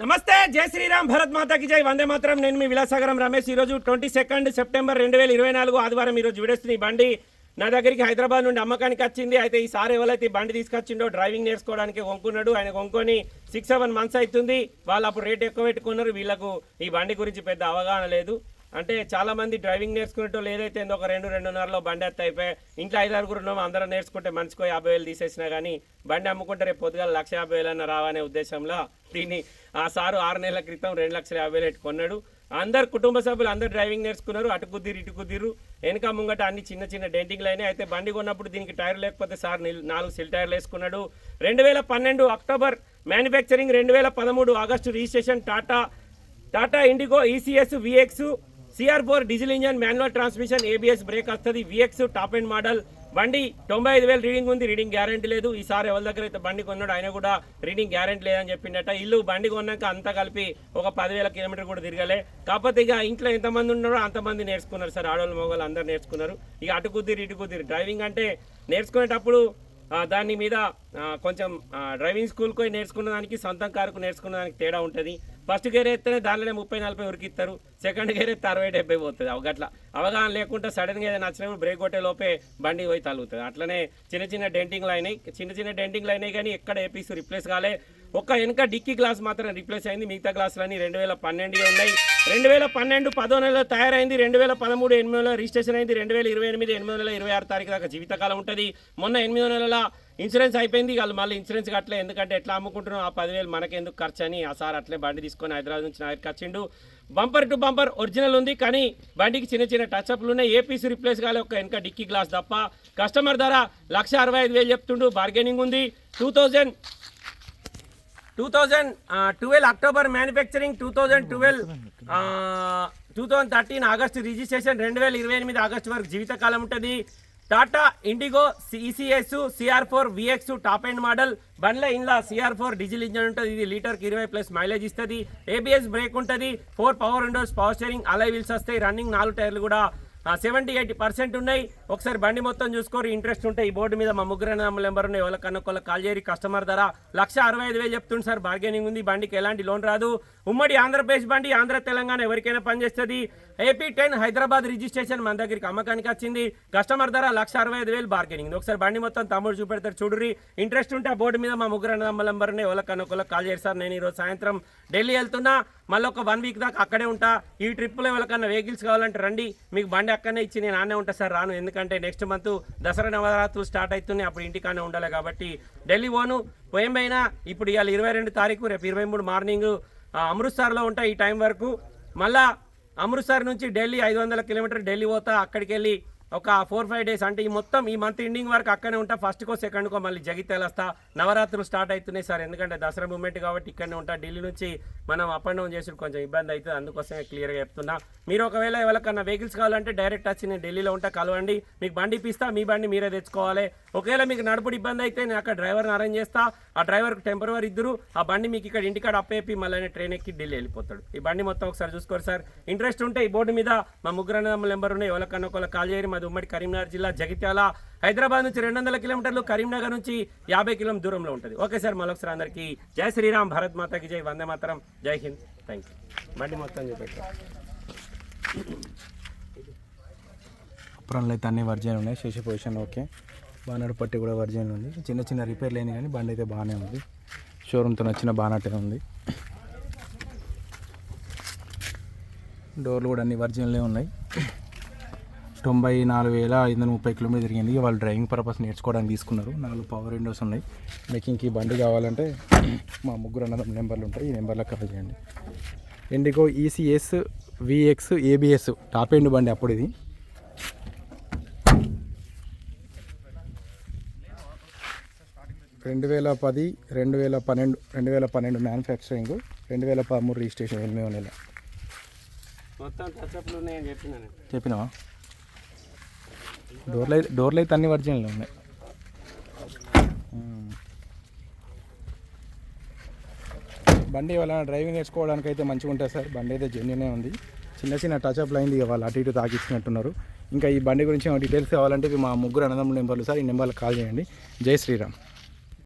నమస్తే జై శ్రీరామ్ భరత్ మాతాకి జై. వందే మాత్రం. నేను మీ విలాసాగరం రమేష్. ఈరోజు ట్వంటీ సెకండ్ సెప్టెంబర్ రెండు వేల ఇరవై నాలుగు ఆదివారం ఈరోజు విడేస్తుంది బండి. నా దగ్గరికి హైదరాబాద్ నుండి అమ్మకానికి వచ్చింది. అయితే ఈ సార్ ఎవరైతే ఈ బండి తీసుకొచ్చిండో డ్రైవింగ్ నేర్చుకోవడానికి కొనుక్కున్నాడు. ఆయన కొనుక్కొని సిక్స్ సెవెన్ మంత్స్ అవుతుంది. వాళ్ళు అప్పుడు రేట్ ఎక్కువ పెట్టుకున్నారు. వీళ్ళకు ఈ బండి గురించి పెద్ద అవగాహన లేదు. అంటే చాలా మంది డ్రైవింగ్ నేర్చుకునేటోళ్ళు ఏదైతే ఒక రెండు రెండున్నరలో బండి ఎత్త అయిపోయి ఇంట్లో ఐదు ఆరుగురు ఉన్నాము అందరం నేర్చుకుంటే మనిషికో యాభై వేలు తీసేసినా కానీ బండి అమ్ముకుంటే రేపు పొద్దుగాల లక్ష యాభై వేలు అన్న రావనే ఉద్దేశంలో దీన్ని ఆ సారు ఆరు నెలల క్రితం రెండు లక్షల యాభై వేలు కొన్నాడు. అందరు కుటుంబ సభ్యులు అందరు డ్రైవింగ్ నేర్చుకున్నారు. అటు కుదిరు ఇటు కుదిరు. వెనక ముంగట అన్ని చిన్న చిన్న డెంటింగ్లు అయినాయి. అయితే బండి కొన్నప్పుడు దీనికి టైర్ లేకపోతే సార్ నిల్- నాలుగు సిల్ టైర్లు వేసుకున్నాడు. రెండు వేల పన్నెండు అక్టోబర్ మ్యానుఫ్యాక్చరింగ్ రెండు వేల పదమూడు August registration Tata Tata Indigo ECS VX CR four diesel engine manual transmission ABS brake వస్తుంది. VX top and model. బండి తొంభై ఐదు వేలు రీడింగ్ ఉంది రీడింగ్ గ్యారంటీ లేదు. ఈసారి ఎవరి దగ్గర అయితే బండి కొన్నాడు ఆయన కూడా రీడింగ్ గ్యారంటీ లేదని చెప్పిండట. ఇల్లు బండి కొన్నాక అంతా కలిపి ఒక పదివేల కిలోమీటర్ కూడా తిరగలే. కాకపోతే ఇక ఇంట్లో ఎంతమంది ఉన్నారో అంతమంది నేర్చుకున్నారు సార్. ఆడవాళ్ళు మగవాళ్ళు అందరు నేర్చుకున్నారు. ఇక అటు కుదిరి ఇటు కుదిరి. డ్రైవింగ్ అంటే నేర్చుకునేటప్పుడు దాని మీద కొంచెం డ్రైవింగ్ స్కూల్కి పోయి నేర్చుకున్న దానికి సొంతం కారుకు నేర్చుకున్న దానికి తేడా ఉంటుంది. ఫస్ట్ గేర్ ఎత్తేనే దానిలోనే ముప్పై నలభై ఉరికిస్తారు సెకండ్ గేర్ ఎత్తే అరవై డెబ్బై పోతుంది. అవగట్ల అవగాహన లేకుండా సడన్గా ఏదైనా నచ్చినప్పుడు బ్రేక్ కొట్టే లోపే బండి పోయి తగులుతుంది. అట్లనే చిన్న చిన్న డెంటింగ్లు అయినాయి. చిన్న చిన్న డెంటింగ్లు అయినాయి కానీ ఎక్కడ ఏ రిప్లేస్ కాలే. ఒక్క వెనక డిక్కీ గ్లాస్ మాత్రం రిప్లేస్ అయింది. మిగతా గ్లాసులన్నీ రెండు వేల పన్నెండుగా ఉన్నాయి. రెండు వేల పన్నెండు పదో నెలలో తయారైంది రెండు వేల పదమూడు ఎనిమిది నెలల రిజిస్ట్రేషన్ అయింది రెండు వేల ఇరవై ఎనిమిది ఎనిమిది నెలల ఇరవై ఆరు తారీఖు దాకా జీవితకాలం ఉంటుంది. మొన్న ఎనిమిదో నెలల ఇన్సూరెన్స్ అయిపోయింది వాళ్ళు మళ్ళీ ఇన్సూరెన్స్ కట్టలే. ఎందుకంటే ఎట్లా అమ్ముకుంటున్నాం ఆ పదివేలు మనకెందుకు ఖర్చు అని ఆ సార్ అట్లే బండి తీసుకొని హైదరాబాద్ నుంచి నా వచ్చిండు. బంపర్ టు బంపర్ ఒరిజినల్ ఉంది కానీ బండికి చిన్న చిన్న టచ్అప్లు ఉన్నాయి. ఏ పీస్ రిప్లేస్ కాలే ఒక వెనక డిక్కీ గ్లాస్ తప్ప. కస్టమర్ ధర లక్ష అరవై ఐదు వేలు చెప్తుండు బార్గెనింగ్ ఉంది. Two thousand two thousand twelve October manufacturing two thousand twelve two thousand thirteen August registration రెండు వేల ఇరవై ఎనిమిది ఆగస్టు వరకు జీవితకాలం ఉంటుంది. Tata Indigo CECS CR four VX top and model బండ్ల ఇంట్లో సిఆర్ ఫోర్ డీజిల్ ఇంజన్ ఉంటుంది. ఇది లీటర్కి ఇరవై ప్లస్ మైలేజ్ ఇస్తుంది. ఏబిఎస్ బ్రేక్ ఉంటుంది. Four power windows power steering alloy wheels వస్తాయి. రన్నింగ్ నాలుగు టైర్లు కూడా సెవెంటీ ఎయిటీ పర్సెంట్ ఉన్నాయి. ఒకసారి బండి మొత్తం చూసుకోరు. ఇంట్రెస్ట్ ఉంటే ఈ బోర్డు మీద మా ముగ్గురు నెంబర్ ఉన్నాయి. ఎవరికన్నా ఒకళ్ళ కాల్ చేయరి. కస్టమర్ ధర లక్ష అరవై ఐదు వేలు చెప్తుంది సార్. బార్గెనింగ్ ఉంది. బండికి ఎలాంటి లోన్ రాదు. ఉమ్మడి ఆంధ్రప్రదేశ్ బండి ఆంధ్ర తెలంగాణ ఎవరికైనా పనిచేస్తుంది ఏపీ టెన్ హైదరాబాద్ రిజిస్ట్రేషన్ మన దగ్గరికి అమ్మకానికి వచ్చింది. కస్టమర్ ధర లక్ష అరవై ఐదు వేలు బార్గెనింగ్ ఒకసారి బండి మొత్తం తమ్ముడు చూపెడతారు. చూడురి ఇంట్రెస్ట్ ఉంటే ఆ బోర్డు మీద మా ముగ్గురు నెంబర్ ఉన్నాయి. ఎవరికన్నా ఒకళ్ళకి కాల్ చేయరు సార్. నేను ఈరోజు సాయంత్రం ఢిల్లీ వెళ్తున్నా. మళ్ళీ ఒక వన్ వీక్ దాకా అక్కడే ఉంటా. ఈ ట్రిప్లో ఎవరికన్నా వెహికల్స్ కావాలంటే రండి. మీకు బండి అక్కడనే ఇచ్చి నేను ఆనే ఉంటా సార్ రాను. ఎందుకంటే నెక్స్ట్ మంత్ దసరా నవరాత్రులు స్టార్ట్ అవుతున్నాయి అప్పుడు ఇంటికానే ఉండాలి కాబట్టి ఢిల్లీ పోను. పోయింపైనా ఇప్పుడు ఇవాళ ఇరవై రెండు తారీఖు రేపు ఇరవై మూడు మార్నింగ్ అమృత్సర్లో ఉంటా ఈ టైం వరకు. మళ్ళా అమృత్సర్ నుంచి ఢిల్లీ ఐదు వందల కిలోమీటర్ ఢిల్లీ పోతా. అక్కడికి వెళ్ళి ఒక ఫోర్ ఫైవ్ డేస్ అంటే ఈ మొత్తం ఈ మంత్ ఎండింగ్ వరకు అక్కడే ఉంటా. ఫస్ట్కో సెకండ్కో మళ్ళీ జగిత్యాల వస్తా. నవరాత్రులు స్టార్ట్ అవుతున్నాయి సార్. ఎందుకంటే దసరా మూమెంట్ కాబట్టి ఇక్కడనే ఉంటా. ఢిల్లీ నుంచి మనం అప్ అండ్ డౌన్ చేసి కొంచెం ఇబ్బంది అవుతుంది. అందుకోసమే క్లియర్గా చెప్తున్నా. మీరు ఒకవేళ ఎవరికన్నా వెహికల్స్ కావాలంటే డైరెక్ట్ వచ్చి నేను ఢిల్లీలో ఉంటా. కలవండి. మీకు బండి ఇప్పిస్తా. మీ బండి మీరే తెచ్చుకోవాలి. ఒకవేళ మీకు నడుపుడు ఇబ్బంది అయితే నేను అక్కడ డ్రైవర్ని అరేంజ్ చేస్తా. ఆ డ్రైవర్కి టెంపరవరీ ఇద్దరు. ఆ బండి మీకు ఇక్కడ ఇంటికాడ అప్పేపి మళ్ళీ ట్రైన్ ఎక్కి ఢిల్లీ వెళ్ళిపోతాడు. ఈ బండి మొత్తం ఒకసారి చూసుకోరు సార్. ఇంట్రెస్ట్ ఉంటే ఈ బోర్డు మీద మా ముగ్గురు నెంబర్ ఉన్నాయి ఎవరికన్నా ఒకళ్ళ కాల్ చేయరు. మాది ఉమ్మడి కరీంనగర్ జిల్లా జగిత్యాల. హైదరాబాద్ నుంచి రెండు వందల కిలోమీటర్లు కరీంనగర్ నుంచి యాభై కిలోమీటర్ దూరంలో ఉంటుంది. ఓకే సార్ మరొకసారి అందరికీ జై శ్రీరామ్ భరత్ మాతకి జై వందే మాతరం జై హింద్. థ్యాంక్ యూ బండి మొత్తం చూపెట్టారు అప్రాన్లు అయితే అన్ని వర్జన్ ఉన్నాయి. శేష పొజిషన్ ఓకే. బానట్ పట్టి కూడా వర్జన్ ఉంది. చిన్న చిన్న రిపేర్ లేని కానీ బండి అయితే బాగానే ఉంది. షోరూమ్తో నచ్చిన బానటే ఉంది. డోర్లు కూడా అన్ని వర్జన్లే ఉన్నాయి. తొంభై నాలుగు వేల ఐదు వందల ముప్పై కిలోమీటర్ తిరిగింది. వాళ్ళు డ్రైవింగ్ పర్పస్ నేర్చుకోవడానికి తీసుకున్నారు. నాలుగు పవర్ విండోస్ ఉన్నాయి. మీకు ఇంక ఈ బండి కావాలంటే మా ముగ్గురు అన్నదం నెంబర్లు ఉంటాయి. ఈ నెంబర్లకు కాల్ చేయండి. Indigo ECS VX ABS top end బండి అప్పుడు ఇది. రెండు వేల పది రెండు వేల పన్నెండు రెండు వేల పన్నెండు మ్యానుఫ్యాక్చరింగ్ రెండు వేల పదమూడు రిజిస్ట్రేషన్ ఎనిమిది నెల. మొత్తం టచ్అప్లు ఉన్నాయని చెప్పినాను. చెప్పినావా? డోర్లు అయితే డోర్లు అయితే అన్ని వర్జినల్ ఉన్నాయి. బండి వాళ్ళ డ్రైవింగ్ నేర్చుకోవడానికి అయితే మంచిగా ఉంటుంది సార్. బండి అయితే జెన్యునే ఉంది. చిన్న చిన్న టచ్అప్ అయింది ఇక వాళ్ళు అటు ఇటు తాకిచ్చినట్టున్నారు. ఇంకా ఈ బండి గురించి డీటెయిల్స్ కావాలంటే మా ముగ్గురు అన్నదమ్ముల నెంబర్లు సార్. ఈ నెంబర్లకు కాల్ చేయండి. జై శ్రీరామ్.